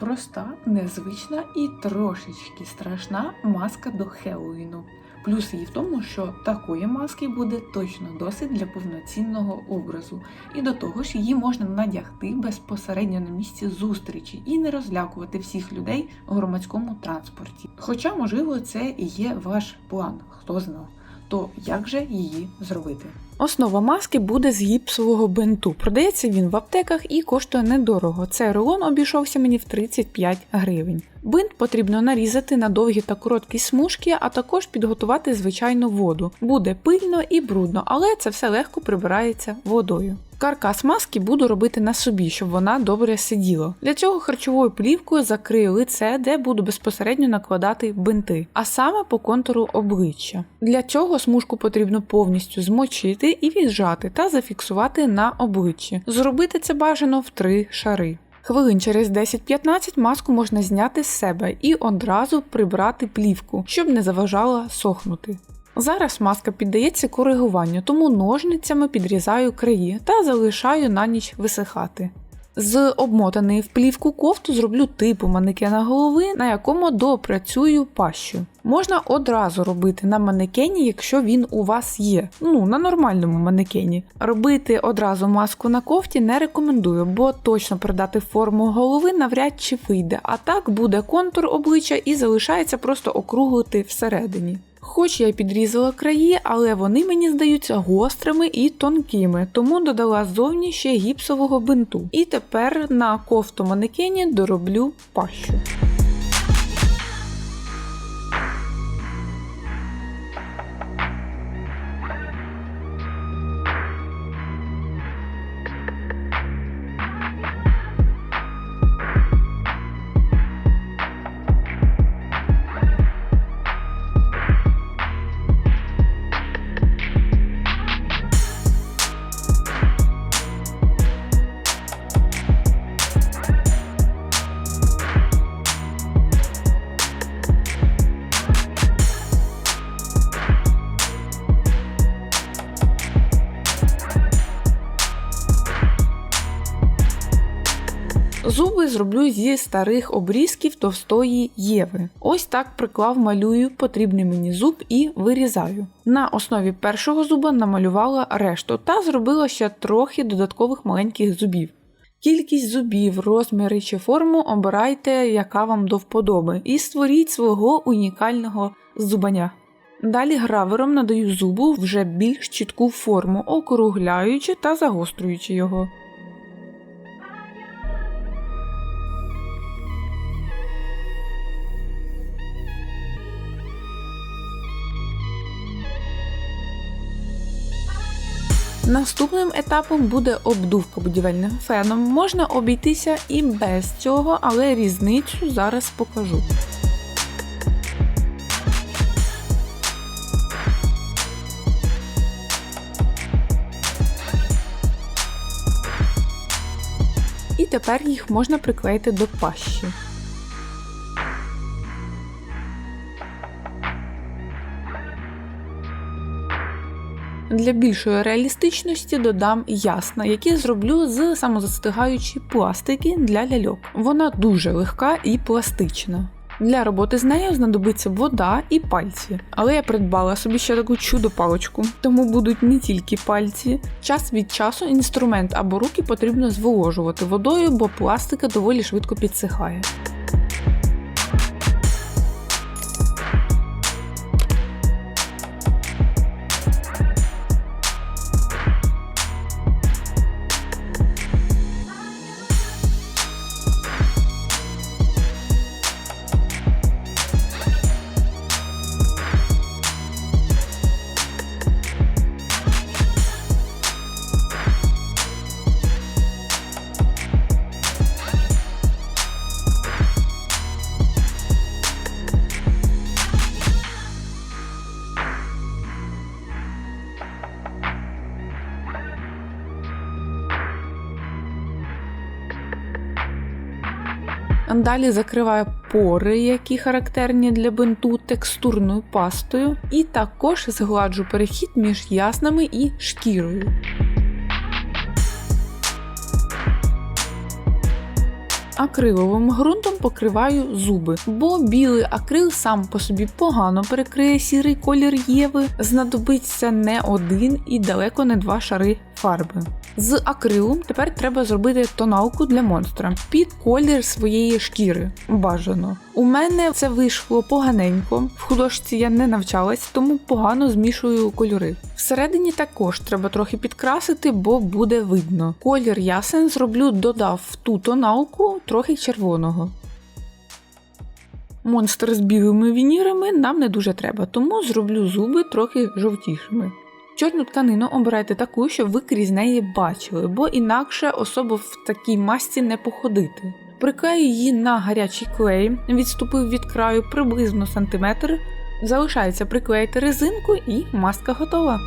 Проста, незвична і трошечки страшна маска до Хеллоуіну. Плюс її в тому, що такої маски буде точно досить для повноцінного образу. І до того ж, її можна надягти безпосередньо на місці зустрічі і не розлякувати всіх людей у громадському транспорті. Хоча, можливо, це і є ваш план, хто знає. То як же її зробити? Основа маски буде з гіпсового бинту. Продається він в аптеках і коштує недорого. Цей рулон обійшовся мені в 35 гривень. Бинт потрібно нарізати на довгі та короткі смужки, а також підготувати звичайну воду. Буде пильно і брудно, але це все легко прибирається водою. Каркас маски буду робити на собі, щоб вона добре сиділа. Для цього харчовою плівкою закрию лице, де буду безпосередньо накладати бинти, а саме по контуру обличчя. Для цього смужку потрібно повністю змочити і віджати та зафіксувати на обличчі. Зробити це бажано в три шари. Хвилин через 10-15 маску можна зняти з себе і одразу прибрати плівку, щоб не заважала сохнути. Зараз маска піддається коригуванню, тому ножницями підрізаю краї та залишаю на ніч висихати. З обмотаної в плівку кофту зроблю типу манекена голови, на якому допрацюю пащу. Можна одразу робити на манекені, якщо він у вас є. Ну, на нормальному манекені. Робити одразу маску на кофті не рекомендую, бо точно придати форму голови навряд чи вийде, а так буде контур обличчя і залишається просто округлити всередині. Хоч я й підрізала краї, але вони мені здаються гострими і тонкими, тому додала ззовні ще гіпсового бинту. І тепер на кофту манекені дороблю пащу. Зуби зроблю зі старих обрізків товстої Єви. Ось так приклав малюю потрібний мені зуб і вирізаю. На основі першого зуба намалювала решту та зробила ще трохи додаткових маленьких зубів. Кількість зубів, розміри чи форму обирайте, яка вам до вподоби, і створіть свого унікального зубаня. Далі гравером надаю зубу вже більш чітку форму, округляючи та загострюючи його. Наступним етапом буде обдувка будівельним феном. Можна обійтися і без цього, але різницю зараз покажу. І тепер їх можна приклеїти до пащі. Для більшої реалістичності додам ясна, які зроблю з самозастигаючої пластики для ляльок. Вона дуже легка і пластична. Для роботи з нею знадобиться вода і пальці, але я придбала собі ще таку чудо-паличку, тому будуть не тільки пальці. Час від часу інструмент або руки потрібно зволожувати водою, бо пластика доволі швидко підсихає. Далі закриваю пори, які характерні для бинту текстурною пастою, і також згладжу перехід між яснами і шкірою. Акриловим ґрунтом покриваю зуби, бо білий акрил сам по собі погано перекриє сірий колір Єви. Знадобиться не один і далеко не два шари фарби. З акрилом тепер треба зробити тоналку для монстра під колір своєї шкіри. Бажано. У мене це вийшло поганенько. В художці я не навчалась, тому погано змішую кольори. Всередині також треба трохи підкрасити, бо буде видно. Колір ясен зроблю, додав в ту тоналку трохи червоного. Монстр з білими вінірами нам не дуже треба, тому зроблю зуби трохи жовтішими. Чорну тканину обирайте таку, щоб ви крізь неї бачили, бо інакше особо в такій масці не походити. Приклею її на гарячий клей, відступив від краю приблизно сантиметр. Залишається приклеїти резинку і маска готова.